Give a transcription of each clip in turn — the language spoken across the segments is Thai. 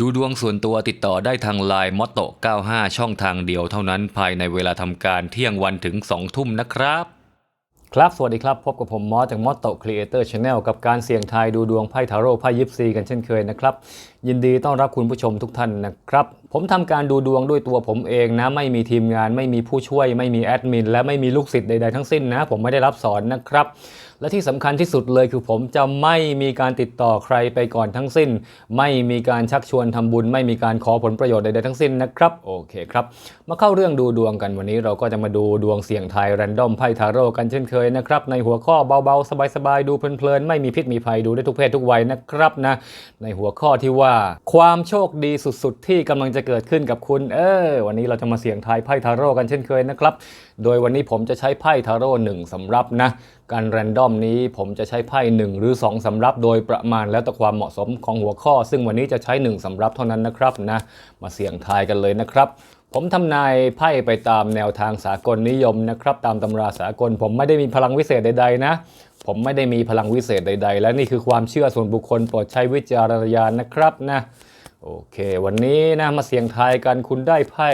ดูดวงส่วนตัวติดต่อได้ทางไลน์มอตโต95 ช่องทางเดียวเท่านั้นภายในเวลาทำการเที่ยงวันถึง 2 ทุ่มนะครับ ครับ สวัสดีครับ พบกับผมมอสจากมอสโตครีเอเตอร์ชาแนลกับการเสี่ยงทายดูดวงไพ่ทาโร่ไพ่ยิปซีกันเช่นเคยนะครับ ยินดีต้อนรับคุณผู้ชมทุกท่านนะครับ ผมทำการดูดวงด้วยตัวผมเองนะ ไม่มีทีมงาน ไม่มีผู้ช่วย ไม่มีแอดมิน และไม่มีลูกศิษย์ใดๆทั้งสิ้นนะ ผมไม่ได้รับสอนนะครับ และที่สำคัญที่สุดเลยคือผมจะไม่มีการติดต่อใครไปก่อนทั้งสิ้น ไม่มีการชักชวนทำบุญ ไม่มีการขอผลประโยชน์ใดๆทั้งสิ้นนะครับ โอเคครับ มาเข้าเรื่องดูดวงกันวันนี้เราก็จะมาดูดวงเสี่ยงทายแรนดอมไพ่ทาโร่กันเช่นเคยนะครับ ในหัวข้อเบาๆ สบายๆ ดูเพลินๆ ไม่มีพิษมีภัยดูได้ทุกเพศทุกวัยนะครับนะ ในหัวข้อที่ว่า ความโชคดีสุดๆ ที่กำลังจะเกิดขึ้นกับคุณ เออ วันนี้เราจะมาเสี่ยงทายไพ่ทาโร่กันเช่นเคยนะครับ โดยวันนี้ผมจะใช้ไพ่ทาโร่หนึ่งสำรับนะ การแรนดอมนี้ผมจะใช้ไพ่หนึ่งหรือ 2สำรับโดยประมาณแล้วแต่ความเหมาะสมของหัวข้อ ซึ่งวันนี้จะใช้1สำรับเท่านั้นนะครับนะ มาเสี่ยงทายกันเลยนะครับผมทำนายไพ่ไปตามแนวทางสากลนิยมนะครับ ตามตำราสากล ผมไม่ได้มีพลังวิเศษใด ๆ นะ ผมไม่ได้มีพลังวิเศษใด ๆ และนี่คือความเชื่อส่วนบุคคลโปรดใช้วิจารณญาณนะครับนะ โอเค วันนี้นะมาเสี่ยงทายกันคุณได้ไพ่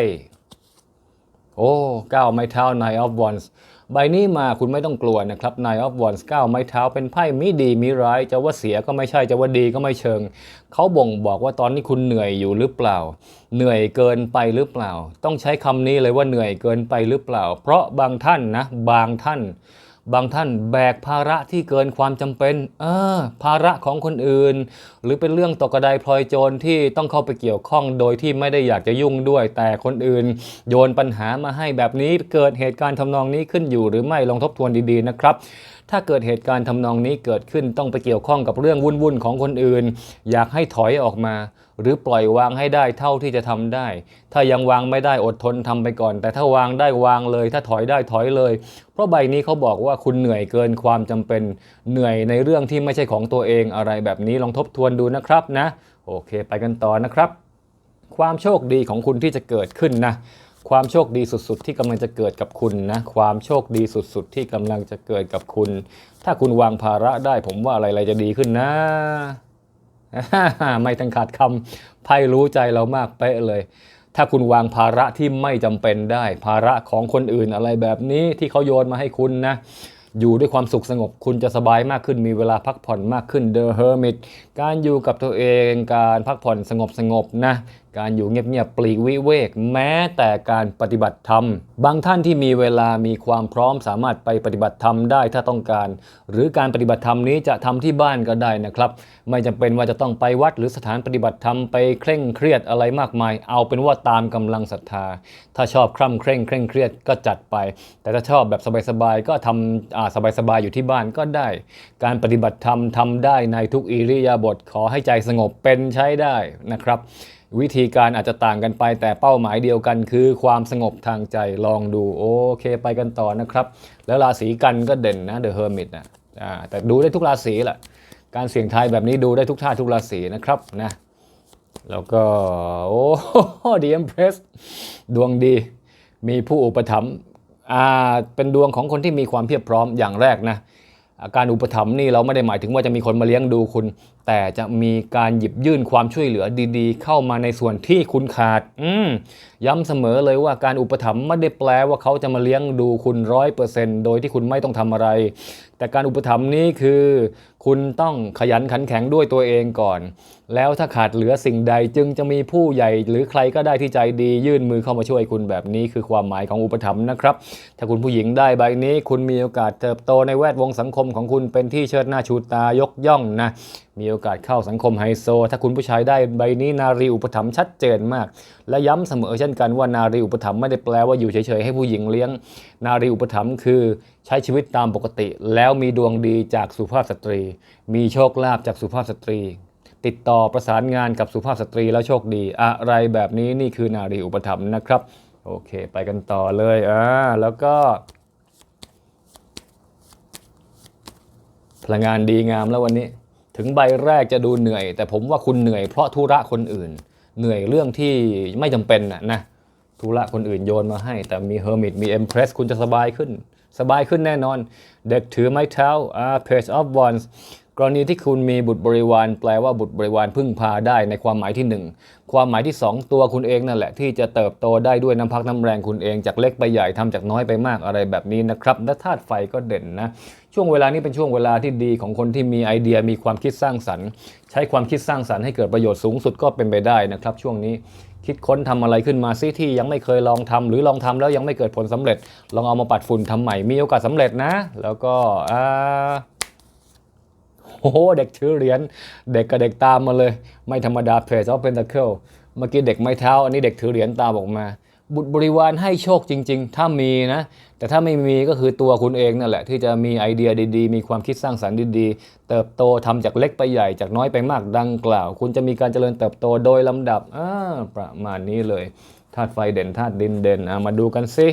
โอ้ก้าวไม้เท้า Nine of Wands ใบนี้มาคุณไม่ต้องกลัวนะครับ Nine of Wands ก้าวไม้เท้าเป็นไพ่มิดีมิร้าย จะว่าเสียก็ไม่ใช่จะว่าดีก็ไม่เชิง เขาบ่งบอกว่าตอนนี้คุณเหนื่อยอยู่หรือเปล่า เหนื่อยเกินไปหรือเปล่า ต้องใช้คำนี้เลยว่าเหนื่อยเกินไปหรือเปล่า เพราะบางท่านนะ บางท่าน บางท่านแบกภาระที่เกินความจำเป็นเออภาระของคนอื่น หรือเป็นเรื่องตกกระไดพลอยโจรที่ต้องเข้าไปเกี่ยวข้องโดยที่ไม่ได้อยากจะยุ่งด้วย แต่คนอื่น โยนปัญหามาให้แบบนี้เกิดเหตุการณ์ทำนองนี้ขึ้นอยู่หรือไม่ลองทบทวนดีๆนะครับ ถ้าเกิดเหตุการณ์ทำนองนี้เกิดขึ้นต้องไปเกี่ยวข้องกับเรื่องวุ่นๆของคนอื่น อยากให้ถอยออกมา หรือปล่อยวางให้ได้เท่าที่จะทำได้ ถ้ายังวางไม่ได้อดทนทำไปก่อน แต่ถ้าวางได้วางเลย ถ้าถอยได้ถอยเลย เพราะใบนี้เขาบอกว่าคุณเหนื่อยเกินความจำเป็น เหนื่อยในเรื่องที่ไม่ใช่ของตัวเองอะไรแบบนี้ลองทบทวนดูนะครับนะ โอเค ไปกันต่อนะครับ ความโชคดีของคุณที่จะเกิดขึ้นนะ ความโชคดีสุดๆ ที่กำลังจะเกิดกับคุณนะ ความโชคดีสุดๆ ที่กำลังจะเกิดกับคุณ ถ้าคุณวางภาระได้ผมว่าอะไรๆจะดีขึ้นนะ ไม่ทังขาดคำไพ่รู้ใจเรามากเป๊ะเลย ถ้าคุณวางภาระที่ไม่จำเป็นได้ ภาระของคนอื่นอะไรแบบนี้ที่เขาโยนมาให้คุณนะอยู่ด้วยความสุขสงบคุณจะสบายมากขึ้นมีเวลาพักผ่อนมากขึ้น The Hermit การอยู่กับตัวเองการพักผ่อนสงบสงบๆนะ การอยู่เงียบๆปลีกวิเวก แม้แต่การปฏิบัติธรรม บางท่านที่มีเวลามีความพร้อมสามารถไปปฏิบัติธรรมได้ถ้าต้องการ หรือการปฏิบัติธรรมนี้จะทำที่บ้านก็ได้นะครับ ไม่จำเป็นว่าจะต้องไปวัดหรือสถานปฏิบัติธรรมไปเคร่งเครียดอะไรมากมาย เอาเป็นว่าตามกำลังศรัทธา ถ้าชอบคร่ำเคร่งเคร่งเครียดก็จัดไป แต่ถ้าชอบแบบสบายๆก็ทำอ่าสบายๆอยู่ที่บ้านก็ได้ การปฏิบัติธรรมทำได้ในทุกอิริยาบถขอให้ใจสงบเป็นใช้ได้นะครับ วิธีการอาจจะต่างกันไป แต่เป้าหมายเดียวกัน คือความสงบทางใจลองดูโอเคไปกันต่อนะครับ แล้วราศีกันก็เด่นนะ The Hermit นะอ่าแต่ดูได้ทุกราศีแหละการเสี่ยงทายแบบนี้ดูได้ทุกท่าทุกราศีนะครับนะแล้วก็ โอ้ดีเอ็มเพรสดวงดี มีผู้อุปถัมภ์อ่าเป็นดวงของคนที่มีความเพียบพร้อมอย่างแรกนะ การอุปถัมภ์นี่เราไม่ได้หมายถึงว่าจะมีคนมาเลี้ยงดูคุณ แต่จะมีการหยิบยื่นความช่วยเหลือดีๆ เข้ามาในส่วนที่คุณขาด อืมย้ำเสมอเลยว่าการอุปถัมภ์ไม่ได้แปลว่าเขาจะมาเลี้ยงดูคุณร้อยเปอร์เซนโดยที่คุณไม่ต้องทำอะไร แต่การอุปถัมภ์นี้คือคุณต้องขยันขันแข็งด้วยตัวเองก่อน แล้วถ้าขาดเหลือสิ่งใดจึงจะมีผู้ใหญ่หรือใครก็ได้ที่ใจดียื่นมือเข้ามาช่วยคุณแบบนี้ คือความหมายของอุปถัมภ์นะครับ ถ้าคุณผู้หญิงได้ใบนี้ คุณมีโอกาสเติบโตในแวดวงสังคมของคุณเป็นที่เชิดหน้าชูตายกย่องนะมีโอกาสเข้าสังคมไฮโซ ถ้าคุณผู้ชายได้ใบนี้นารีอุปถัมภ์ชัดเจนมาก และย้ำเสมอเช่นกันว่านารีอุปถัมภ์ไม่ได้แปลว่าอยู่เฉยๆให้ผู้หญิงเลี้ยง นารีอุปถัมภ์คือใช้ชีวิตตามปกติ แล้วมีดวงดีจากสุภาพสตรี มีโชคลาภจากสุภาพสตรี ติดต่อประสานงานกับสุภาพสตรีแล้วโชคดี อะไรแบบนี้นี่คือนารีอุปถัมภ์นะครับ โอเค ไปกันต่อเลยอ่าแล้วก็ พลังงานดีงามแล้ววันนี้ ถึงใบแรกจะดูเหนื่อย แต่ผมว่าคุณเหนื่อยเพราะธุระคนอื่น เหนื่อยเรื่องที่ไม่จำเป็นนะนะ ธุระคนอื่นโยนมาให้ แต่มีเฮอร์มิตมีเอ็มเพรสคุณจะสบายขึ้น สบายขึ้นแน่นอน เด็กถือไม้เท้าอ่า page of wands กรณีที่คุณมีบุตรบริวาร แปลว่าบุตรบริวารพึ่งพาได้ในความหมายที่หนึ่งความหมายที่สองตัวคุณเองนั่นแหละ ที่จะเติบโตได้ด้วยน้ำพักน้ำแรงคุณเองจากเล็กไปใหญ่ทำจากน้อยไปมากอะไรแบบนี้นะครับและธาตุไฟก็เด่นนะ ช่วงเวลานี้เป็นช่วงเวลาที่ดีของคนที่มีไอเดียมีความคิดสร้างสรรค์ ใช้ความคิดสร้างสรรค์ให้เกิดประโยชน์สูงสุดก็เป็นไปได้นะครับ ช่วงนี้ คิดค้นทำอะไรขึ้นมาซิที่ยังไม่เคยลองทำหรือลองทำแล้วยังไม่เกิดผลสำเร็จ ลองเอามาปัดฝุ่นทำใหม่มีโอกาสสำเร็จนะ แล้วก็อ่าโอ้โหเด็กถือเหรียญเด็กกับเด็กตามมาเลย ไม่ธรรมดาเพจออฟเพนตาเคิลเมื่อกี้เด็กไม้เท้า อันนี้เด็กถือเหรียญตามออกมา บุตรบริวารให้โชคจริง ๆ ถ้ามีนะ แต่ถ้าไม่มีก็คือตัวคุณเองนั่นแหละ ที่จะมีไอเดียดีๆ มีความคิดสร้างสรรค์ดีๆ เติบโตทำจากเล็กไปใหญ่จากน้อยไปมากดังกล่าว คุณจะมีการเจริญเติบโตโดยลำดับอประมาณนี้เลยธาตุไฟเด่นธาตุดินเด่นมาดูกันสิ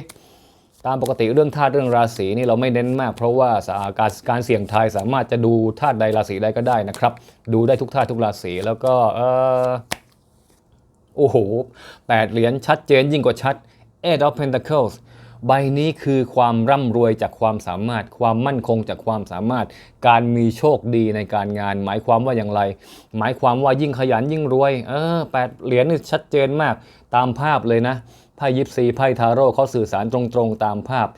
ตามปกติเรื่องธาตุเรื่องราศีนี่เราไม่เน้นมาก เพราะว่าสาการการเสี่ยงทายสามารถจะดูธาตุใดราศีใดก็ได้นะครับ ดูได้ทุกธาตุทุกราศีแล้วก็เออ โอ้โหแปดเหรียญชัดเจนยิ่งกว่าชัด Eight of Pentacles ใบนี้คือความร่ำรวยจากความสามารถ ความมั่นคงจากความสามารถ การมีโชคดีในการงาน หมายความว่าอย่างไร หมายความว่ายิ่งขยันยิ่งรวย เออแปดเหรียญนี่ชัดเจนมาก ตามภาพเลยนะ ไพ่ยิปซีไพ่ทาโร่เขาสื่อสารตรงๆ ตามภาพ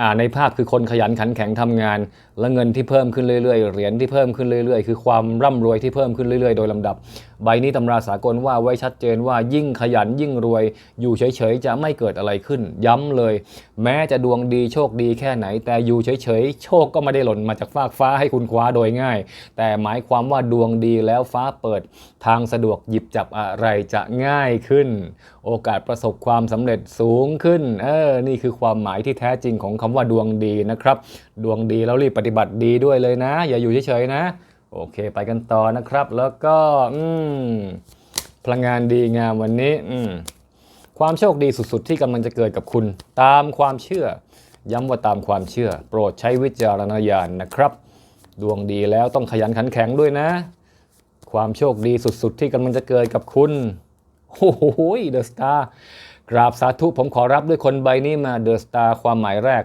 อ่าในภาพคือคนขยันขันแข็งทำงาน และเงินที่เพิ่มขึ้นเรื่อยๆ เหรียญที่เพิ่มขึ้นเรื่อยๆ คือความร่ำรวยที่เพิ่มขึ้นเรื่อยๆ โดยลำดับ ใบนี้ตำราสากลว่าไว้ชัดเจนว่ายิ่งขยันยิ่งรวย อยู่เฉยๆจะไม่เกิดอะไรขึ้น ย้ำเลย แม้จะดวงดีโชคดีแค่ไหน แต่อยู่เฉยๆโชคก็ไม่ได้หล่นมาจากฟากฟ้าให้คุณคว้าโดยง่าย แต่หมายความว่าดวงดีแล้วฟ้าเปิด ทางสะดวกหยิบจับอะไรจะง่ายขึ้น โอกาสประสบความสำเร็จสูงขึ้นเออนี่คือความหมายที่แท้จริงของคำว่าดวงดีนะครับ ดวงดีแล้วรีบปฏิบัติดีด้วยเลยนะ อย่าอยู่เฉยๆนะ โอเค ไปกันต่อนะครับ แล้วก็อืมพลังงานดีงามวันนี้อืมความโชคดีสุดๆ ที่กำลังจะเกิดกับคุณ ตามความเชื่อ ย้ำว่าตามความเชื่อ โปรดใช้วิจารณญาณนะครับ ดวงดีแล้วต้องขยันขันแข็งด้วยนะ ความโชคดีสุดๆ ที่กำลังจะเกิดกับคุณโอ้โหเดอะสตาร์กราบสาธุผมขอรับด้วยคนใบนี้มาเดอะสตาร์ความหมายแรก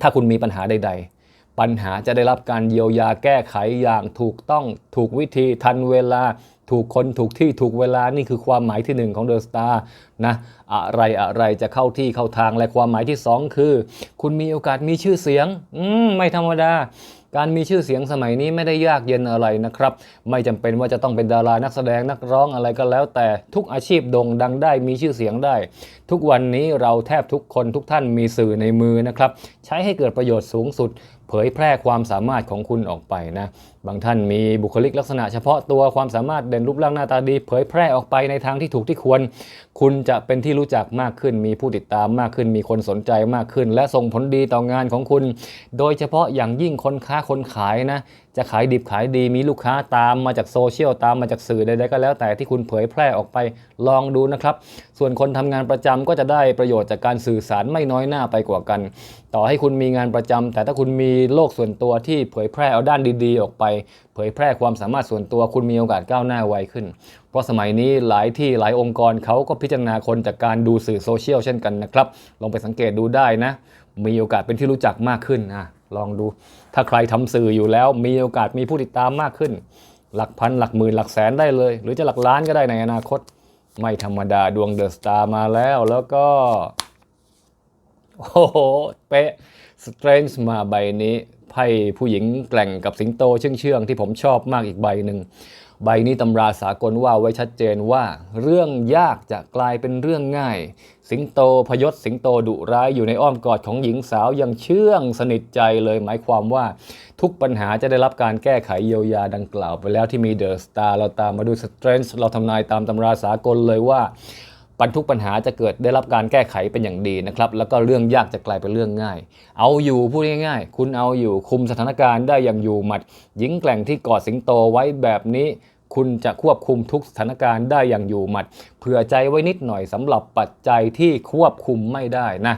ถ้าคุณมีปัญหาใด ๆ ปัญหาจะได้รับการเยียวยาแก้ไขอย่างถูกต้องถูกวิธีทันเวลา ถูกคนถูกที่ถูกเวลานี่คือความหมายที่หนึ่งของเดอะสตาร์นะอะไรอะไรจะเข้าที่เข้าทางและความหมายที่สองคือ คุณมีโอกาสมีชื่อเสียง อืมไม่ธรรมดาการมีชื่อเสียงสมัยนี้ไม่ได้ยากเย็นอะไรนะครับ ไม่จำเป็นว่าจะต้องเป็นดารานักแสดงนักร้องอะไรก็แล้ว แต่ทุกอาชีพโด่งดังได้มีชื่อเสียงได้ ทุกวันนี้เราแทบทุกคนทุกท่านมีสื่อในมือนะครับ ใช้ให้เกิดประโยชน์สูงสุด เผยแพร่ความสามารถของคุณออกไปนะ บางท่านมีบุคลิกลักษณะเฉพาะตัวความสามารถเด่นรูปร่างหน้าตาดี เผยแพร่ออกไปในทางที่ถูกที่ควร คุณจะเป็นที่รู้จักมากขึ้น มีผู้ติดตามมากขึ้น มีคนสนใจมากขึ้น และส่งผลดีต่องานของคุณ โดยเฉพาะอย่างยิ่งคนค้าคนขายนะจะขายดิบขายดีมีลูกค้าตามมาจากโซเชียลตามมาจากสื่อใดๆก็แล้วแต่ที่คุณเผยแพร่ออกไปลองดูนะครับ ส่วนคนทำงานประจำก็จะได้ประโยชน์จากการสื่อสารไม่น้อยหน้าไปกว่ากัน ต่อให้คุณมีงานประจำแต่ถ้าคุณมีโลกส่วนตัวที่เผยแพร่เอาด้านดี ๆ ออกไปเผยแพร่ความสามารถส่วนตัวคุณมีโอกาสก้าวหน้าไวขึ้น เพราะสมัยนี้หลายที่หลายองค์กรเขาก็พิจารณาคนจากการดูสื่อโซเชียลเช่นกันนะครับลองไปสังเกตดูได้นะ มีโอกาสเป็นที่รู้จักมากขึ้นอะลองดู ถ้าใครทำสื่ออยู่แล้ว มีโอกาสมีผู้ติดตามมากขึ้น หลักพันหลักหมื่นหลักแสนได้เลย หรือจะหลักล้านก็ได้ในอนาคต ไม่ธรรมดาดวงเดอะสตาร์มาแล้วแล้วก็โอ้โห เป๊ะ Strange มาใบนี้ ไพ่ผู้หญิงแกล่งกับสิงโตเชื่องๆที่ผมชอบมากอีกใบหนึ่ง ใบนี้ตำราสากลว่าไว้ชัดเจนว่า เรื่องยากจะกลายเป็นเรื่องง่าย สิงโตพยศสิงโตดุร้ายอยู่ในอ้อมกอดของหญิงสาวยังเชื่องสนิทใจเลยหมายความว่า ทุกปัญหาจะได้รับการแก้ไขเยียวยาดังกล่าวไปแล้วที่มีเดอะสตาร์เราตามมาดูสเตรนจ์เราทำนายตามตำราสากลเลยว่า ปัญทุกปัญหาจะเกิดได้รับการแก้ไขเป็นอย่างดีนะครับ แล้วก็เรื่องยากจะกลายเป็นเรื่องง่าย เอาอยู่พูดง่ายๆ คุณเอาอยู่คุมสถานการณ์ได้อย่างอยู่หมัด หญิงแกร่งที่กอดสิงโตไว้แบบนี้ คุณจะควบคุมทุกสถานการณ์ได้อย่างอยู่หมัด เผื่อใจไว้นิดหน่อยสำหรับปัจจัยที่ควบคุมไม่ได้นะ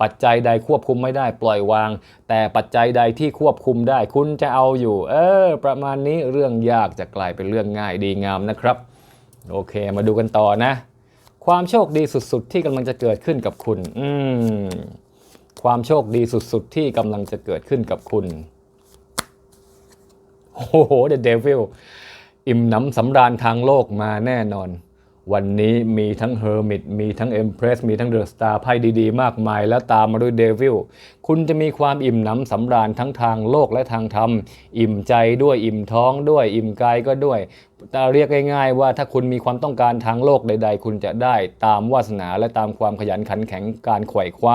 ปัจจัยใดควบคุมไม่ได้ปล่อยวาง แต่ปัจจัยใดที่ควบคุมได้ คุณจะเอาอยู่ เออ ประมาณนี้เรื่องยากจะกลายเป็นเรื่องง่ายดีงามนะครับ โอเค มาดูกันต่อนะ ความโชคดีสุดๆ ที่กำลังจะเกิดขึ้นกับคุณ อืม ความโชคดีสุดๆ ที่กำลังจะเกิดขึ้นกับคุณ โอ้โห The Devil อิ่มหนำสำราญทางโลกมาแน่นอน วันนี้มีทั้ง Hermit มีทั้ง Empress มีทั้ง The Star ไพ่ดีๆ มากมาย แล้วตามมาด้วย Devil คุณจะมีความอิ่มหนำสำราญทั้งทางโลกและทางธรรม อิ่มใจด้วย อิ่มท้องด้วย อิ่มกายก็ด้วยแต่เรียกง่ายๆว่าถ้าคุณมีความต้องการทางโลกใด ๆ คุณจะได้ตามวาสนาและตามความขยันขันแข็งการไขว่คว้า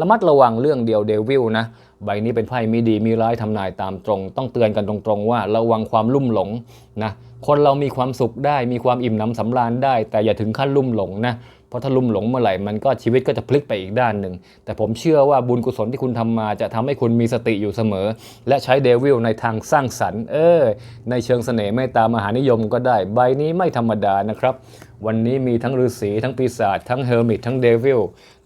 ระมัดระวังเรื่องเดียวเดวิลนะ ใบนี้เป็นไพ่มีดีมีร้ายทำนายตามตรง ต้องเตือนกันตรงๆว่าระวังความลุ่มหลงนะคนเรามีความสุขได้มีความอิ่มหนำสำราญได้ แต่อย่าถึงขั้นลุ่มหลงนะ เพราะถ้าลุ่มหลงเมื่อไหร่มันก็ชีวิตก็จะพลิกไปอีกด้านหนึ่ง แต่ผมเชื่อว่าบุญกุศลที่คุณทำมาจะทำให้คุณมีสติอยู่เสมอ และใช้เดวิลในทางสร้างสรรค์ เออ ในเชิงเสน่ห์เมตตามหานิยมก็ได้ ใบนี้ไม่ธรรมดานะครับ วันนี้มีทั้งฤาษีทั้งปีศาจทั้งเฮอร์มิตทั้งเดวิล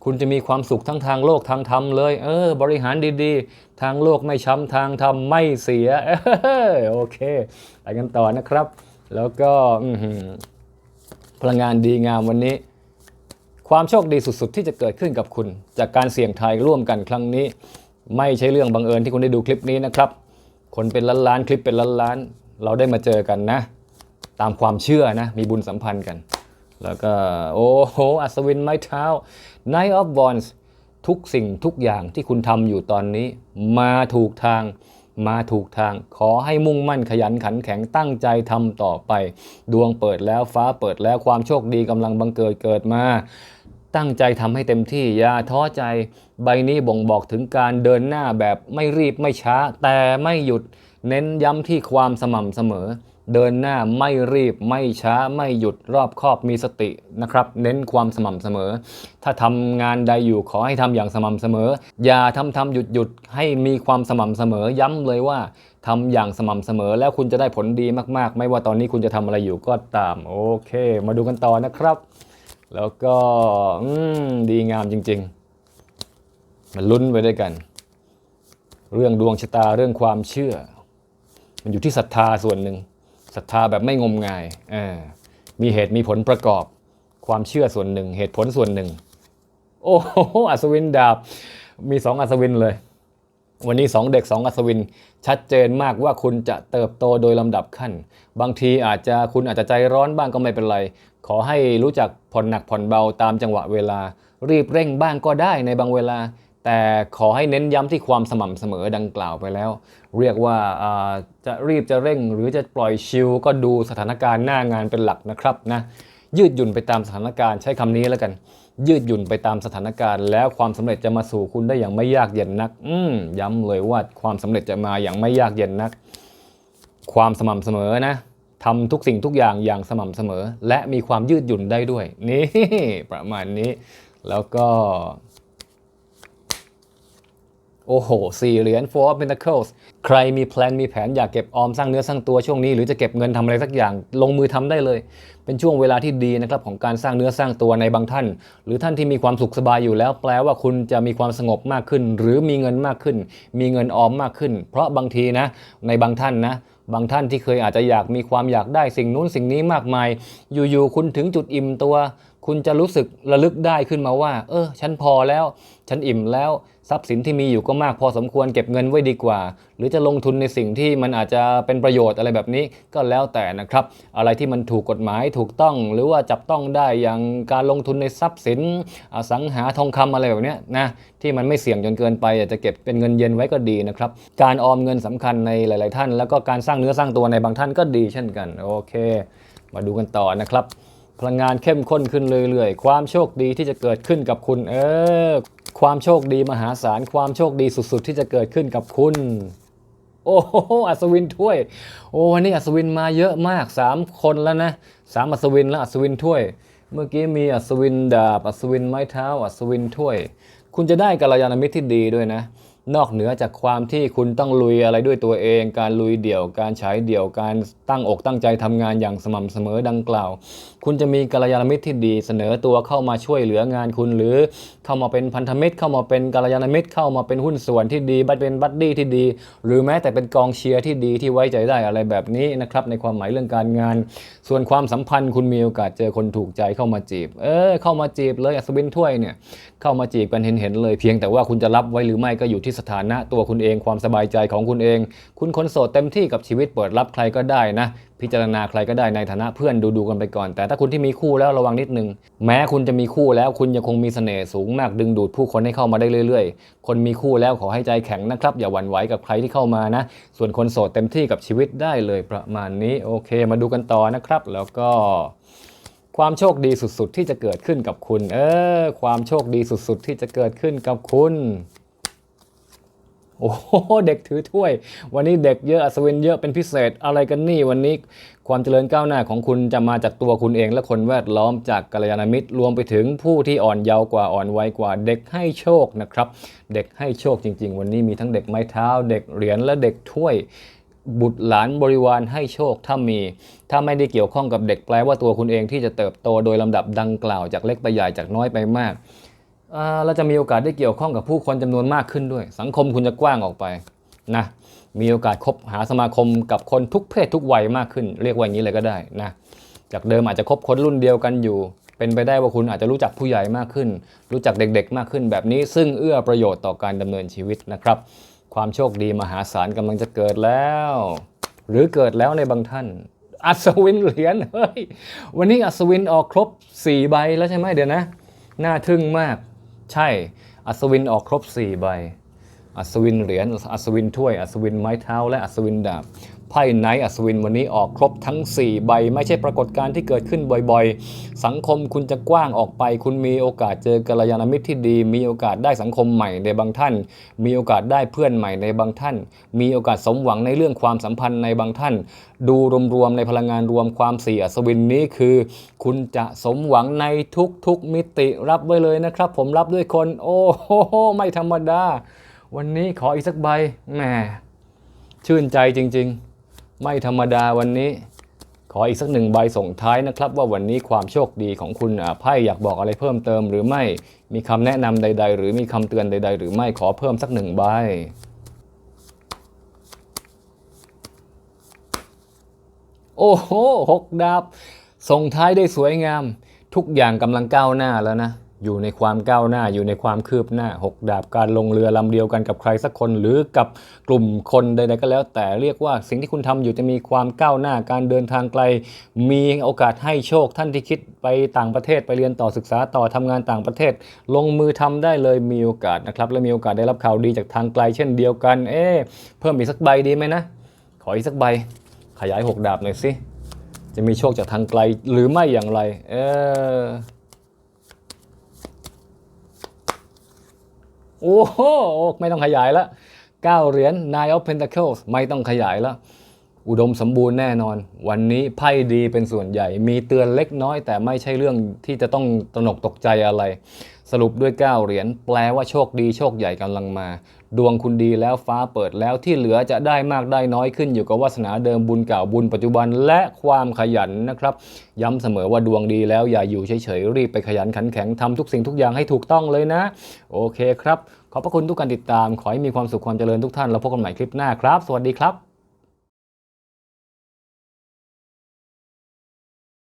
คุณจะมีความสุขทั้งทางโลกทางธรรมเลย เออ บริหารดีๆ ทางโลกไม่ช้ำทางธรรมไม่เสียเออโอเคไปกันต่อนะครับ แล้วก็พลังงานดีงามวันนี้ ความโชคดีสุดๆ ที่จะเกิดขึ้นกับคุณ จากการเสี่ยงทายร่วมกันครั้งนี้ ไม่ใช่เรื่องบังเอิญที่คุณได้ดูคลิปนี้นะครับ คนเป็นล้านๆคลิปเป็นล้านๆเราได้มาเจอกันนะ ตามความเชื่อนะ มีบุญสัมพันธ์กัน แล้วก็โอ้โหอัศวินไม้เท้า Knight of Wands ทุกสิ่งทุกอย่างที่คุณทำอยู่ตอนนี้ มาถูกทางมาถูกทาง ขอให้มุ่งมั่นขยันขันแข็งตั้งใจทำต่อไป ดวงเปิดแล้วฟ้าเปิดแล้วความโชคดีกำลังบังเกิดเกิดมา ตั้งใจทำให้เต็มที่อย่าท้อใจ ใบนี้บ่งบอกถึงการเดินหน้าแบบไม่รีบไม่ช้า แต่ไม่หยุดเน้นย้ำที่ความสม่ำเสมอ เดินหน้าไม่รีบไม่ช้า ไม่หยุดรอบคอบมีสตินะครับ เน้นความสม่ำเสมอ ถ้าทำงานใดอยู่ขอให้ทำอย่างสม่ำเสมอ อย่าทำทำหยุดหยุดให้มีความสม่ำเสมอย้ำเลยว่าทำอย่างสม่ำเสมอแล้วคุณจะได้ผลดีมาก ๆ ไม่ว่าตอนนี้คุณจะทำอะไรอยู่ก็ตาม โอเค มาดูกันต่อนะครับ แล้วก็ดีงามจริง ๆ มันลุ้นไปด้วยกัน เรื่องดวงชะตาเรื่องความเชื่อ มันอยู่ที่ศรัทธาส่วนหนึ่งศรัทธาแบบไม่งมงายมีเหตุมีผลประกอบ ความเชื่อส่วนหนึ่ง เหตุผลส่วนหนึ่ง โอ้โหอัศวินดาบ มีสองอัศวินเลย วันนี้สองเด็กสองอัศวิน ชัดเจนมากว่าคุณจะเติบโตโดยลำดับขั้น บางทีอาจจะคุณอาจจะใจร้อนบ้างก็ไม่เป็นไร ขอให้รู้จักผ่อนหนักผ่อนเบาตามจังหวะเวลา รีบเร่งบ้างก็ได้ในบางเวลา แต่ขอให้เน้นย้ำที่ความสม่ำเสมอดังกล่าวไปแล้ว เรียกว่าอ่าจะรีบจะเร่งหรือจะปล่อยชิลก็ดูสถานการณ์หน้างานเป็นหลักนะครับนะยืดหยุ่นไปตามสถานการณ์ใช้คำนี้แล้วกัน ยืดหยุ่นไปตามสถานการณ์ แล้วความสำเร็จจะมาสู่คุณได้อย่างไม่ยากเย็นนัก อืมย้ำเลยว่าความสำเร็จจะมาอย่างไม่ยากเย็นนัก ความสม่ำเสมอนะทำทุกสิ่งทุกอย่างอย่างสม่ำเสมอ และมีความยืดหยุ่นได้ด้วย นี่ ประมาณนี้ แล้วก็ โอ้โหสี่เหรียญ Four of Pentacles ใครมีแพลนมีแผนอยากเก็บออมสร้างเนื้อสร้างตัวช่วงนี้ หรือจะเก็บเงินทำอะไรสักอย่างลงมือทำได้เลย เป็นช่วงเวลาที่ดีนะครับของการสร้างเนื้อสร้างตัวในบางท่าน หรือท่านที่มีความสุขสบายอยู่แล้ว แปลว่าคุณจะมีความสงบมากขึ้น หรือมีเงินมากขึ้น มีเงินออมมากขึ้น เพราะบางทีนะในบางท่านนะบางท่านที่เคยอาจจะอยากมีความอยากได้สิ่งนู้นสิ่งนี้มากมาย อยู่ๆคุณถึงจุดอิ่มตัว คุณจะรู้สึกระลึกได้ขึ้นมาว่า เออ ฉันพอแล้ว ฉันอิ่มแล้ว ทรัพย์สินที่มีอยู่ก็มากพอสมควรเก็บเงินไว้ดีกว่า หรือจะลงทุนในสิ่งที่มันอาจจะเป็นประโยชน์อะไรแบบนี้ก็แล้วแต่นะครับ อะไรที่มันถูกกฎหมายถูกต้องหรือว่าจับต้องได้อย่างการลงทุนในทรัพย์สินอสังหาทองคำอะไรแบบนี้นะที่มันไม่เสี่ยงจนเกินไปอาจจะเก็บเป็นเงินเย็นไว้ก็ดีนะครับ การออมเงินสำคัญในหลาย ๆ ท่าน แล้วก็การสร้างเนื้อสร้างตัวในบางท่านก็ดีเช่นกันโอเค มาดูกันต่อนะครับ พลังงานเข้มข้นขึ้นเรื่อยๆ ความโชคดีที่จะเกิดขึ้นกับคุณ เออ ความโชคดีมหาศาล ความโชคดีสุดๆ ที่จะเกิดขึ้นกับคุณ โอ้โห อัศวินถ้วย โอ้วันนี้อัศวินมาเยอะมาก 3 คนแล้วนะสามอัศวินแล้วอัศวินถ้วย เมื่อกี้มีอัศวินดาบ อัศวินไม้เท้า อัศวินถ้วย คุณจะได้กัลยาณมิตรที่ดีด้วยนะ นอกเหนือจากความที่คุณต้องลุยอะไรด้วยตัวเอง การลุยเดี่ยว การใช้เดี่ยว การตั้งอกตั้งใจทำงานอย่างสม่ำเสมอดังกล่าว คุณจะมีกัลยาณมิตรที่ดี เสนอตัวเข้ามาช่วยเหลืองานคุณ หรือเข้ามาเป็นพันธมิตร เข้ามาเป็นกัลยาณมิตร เข้ามาเป็นหุ้นส่วนที่ดีบัดเป็นบัดดี้ที่ดี หรือแม้แต่เป็นกองเชียร์ที่ดีที่ไว้ใจได้อะไรแบบนี้นะครับในความหมายเรื่องการงาน ส่วนความสัมพันธ์คุณมีโอกาสเจอคนถูกใจเข้ามาจีบ เออเข้ามาจีบเลยอัศวินถ้วยเนี่ย เข้ามาจีบกันเห็นๆเลยเพียงแต่ว่าคุณจะรับไว้หรือไม่ก็อยู่ที่สถานะตัวคุณเองความสบายใจของคุณเอง คุณคนโสดเต็มที่กับชีวิตเปิดรับใครก็ได้นะ พิจารณาใครก็ได้ในฐานะเพื่อนดูดูๆกันไปก่อน แต่ถ้าคุณที่มีคู่แล้วระวังนิดนึง แม้คุณจะมีคู่แล้วคุณยังคงมีเสน่ห์สูงมากดึงดูดผู้คนให้เข้ามาได้เรื่อย ๆ คนมีคู่แล้วขอให้ใจแข็งนะครับ อย่าหวั่นไหวกับใครที่เข้ามานะ ส่วนคนโสดเต็มที่กับชีวิตได้เลยประมาณนี้โอเค มาดูกันต่อนะครับ แล้วก็ ความโชคดีสุดๆ ที่จะเกิดขึ้นกับคุณ เออ ความโชคดีสุดๆ ที่จะเกิดขึ้นกับคุณ โอ้โหเด็กถือถ้วย วันนี้เด็กเยอะอัศวินเยอะเป็นพิเศษอะไรกันนี่วันนี้ ความเจริญก้าวหน้าของคุณจะมาจากตัวคุณเองและคนแวดล้อมจากกัลยาณมิตรรวมไปถึงผู้ที่อ่อนเยาว์กว่าอ่อนวัยกว่า เด็กให้โชคนะครับ เด็กให้โชคจริง ๆ วันนี้มีทั้งเด็กไม้เท้า เด็กเหรียญและเด็กถ้วย บุตรหลานบริวารให้โชคถ้ามี ถ้าไม่ได้เกี่ยวข้องกับเด็กแปลว่าตัวคุณเองที่จะเติบโตโดยลำดับดังกล่าวจากเล็กไปใหญ่จากน้อยไปมากเราจะมีโอกาสได้เกี่ยวข้องกับผู้คนจำนวนมากขึ้นด้วย สังคมคุณจะกว้างออกไปนะมีโอกาสคบหาสมาคมกับคนทุกเพศทุกวัยมากขึ้น เรียกว่าอย่างนี้เลยก็ได้นะจากเดิมอาจจะคบคนรุ่นเดียวกันอยู่ เป็นไปได้ว่าคุณอาจจะรู้จักผู้ใหญ่มากขึ้น รู้จักเด็กๆ มากขึ้นแบบนี้ ซึ่งเอื้อประโยชน์ต่อการดำเนินชีวิตนะครับ ความโชคดีมหาศาลกำลังจะเกิดแล้ว หรือเกิดแล้วในบางท่าน อัศวินเหรียญเฮ้ยวันนี้อัศวินออกครบ 4 ใบแล้วใช่ไหมเดี๋ยวนะ น่าทึ่งมาก ใช่ อัศวินออกครบ 4 ใบ อัศวินเหรียญอัศวินถ้วยอัศวินไม้เท้า และอัศวินดาบ ไพ่ไนท์อัศวินวันนี้ออกครบทั้ง 4 ใบ ไม่ใช่ปรากฏการณ์ที่เกิดขึ้นบ่อยๆ สังคมคุณจะกว้างออกไป คุณมีโอกาสเจอกัลยาณมิตรที่ดี มีโอกาสได้สังคมใหม่ในบางท่าน มีโอกาสได้เพื่อนใหม่ในบางท่าน มีโอกาสสมหวังในเรื่องความสัมพันธ์ในบางท่าน ดูรวมๆในพลังงานรวมความสี่อัศวินนี้คือ คุณจะสมหวังในทุกๆมิติรับไว้เลยนะครับ ผมรับด้วยคน โอ้โหไม่ธรรมดา วันนี้ขออีกสักใบแหมชื่นใจจริง ๆ ไม่ธรรมดาวันนี้ ขออีกสักหนึ่งใบส่งท้ายนะครับ ว่าวันนี้ความโชคดีของคุณอ่าไพ่อยากบอกอะไรเพิ่มเติมหรือไม่มีคำแนะนำใด ๆ หรือมีคำเตือนใด ๆ หรือไม่ขอเพิ่มสักหนึ่งใบโอ้โหหกดาบส่งท้ายได้สวยงาม ทุกอย่างกำลังก้าวหน้าแล้วนะ อยู่ในความก้าวหน้าอยู่ในความคืบหน้าหกดาบการลงเรือลำเดียวกันกับใครสักคน หรือกับกลุ่มคนใดๆก็แล้ว แต่เรียกว่าสิ่งที่คุณทำอยู่จะมีความก้าวหน้าการเดินทางไกล มีโอกาสให้โชคท่านที่คิดไปต่างประเทศไปเรียนต่อศึกษาต่อทำงานต่างประเทศ ลงมือทำได้เลยมีโอกาสนะครับและมีโอกาสได้รับข่าวดีจากทางไกล เช่นเดียวกัน เอ๊เพิ่มอีกสักใบดีไหมนะ ขออีกสักใบ ขยายหกดาบหน่อยสิจะมีโชคจากทางไกลหรือไม่อย่างไร เออ โอ้โหไม่ต้องขยายละ9เหรียญ Nine of Pentacles ไม่ต้องขยายละอุดมสมบูรณ์แน่นอน วันนี้ไพ่ดีเป็นส่วนใหญ่ มีเตือนเล็กน้อย แต่ไม่ใช่เรื่องที่จะต้องตระหนกตกใจอะไร สรุปด้วย 9 เหรียญ แปลว่าโชคดีโชคใหญ่กำลังมา ดวงคุณดีแล้วฟ้าเปิดแล้วที่เหลือจะได้มากได้น้อยขึ้นอยู่กับวาสนาเดิมบุญเก่าบุญปัจจุบันและความขยันนะครับ ย้ำเสมอว่าดวงดีแล้วอย่าอยู่เฉยๆรีบไปขยันขันแข็งทำทุกสิ่งทุกอย่างให้ถูกต้องเลยนะ โอเคครับ ขอบพระคุณทุกการติดตาม ขอให้มีความสุขความเจริญทุกท่านแล้วพบกันใหม่คลิปหน้าครับ สวัสดีครับ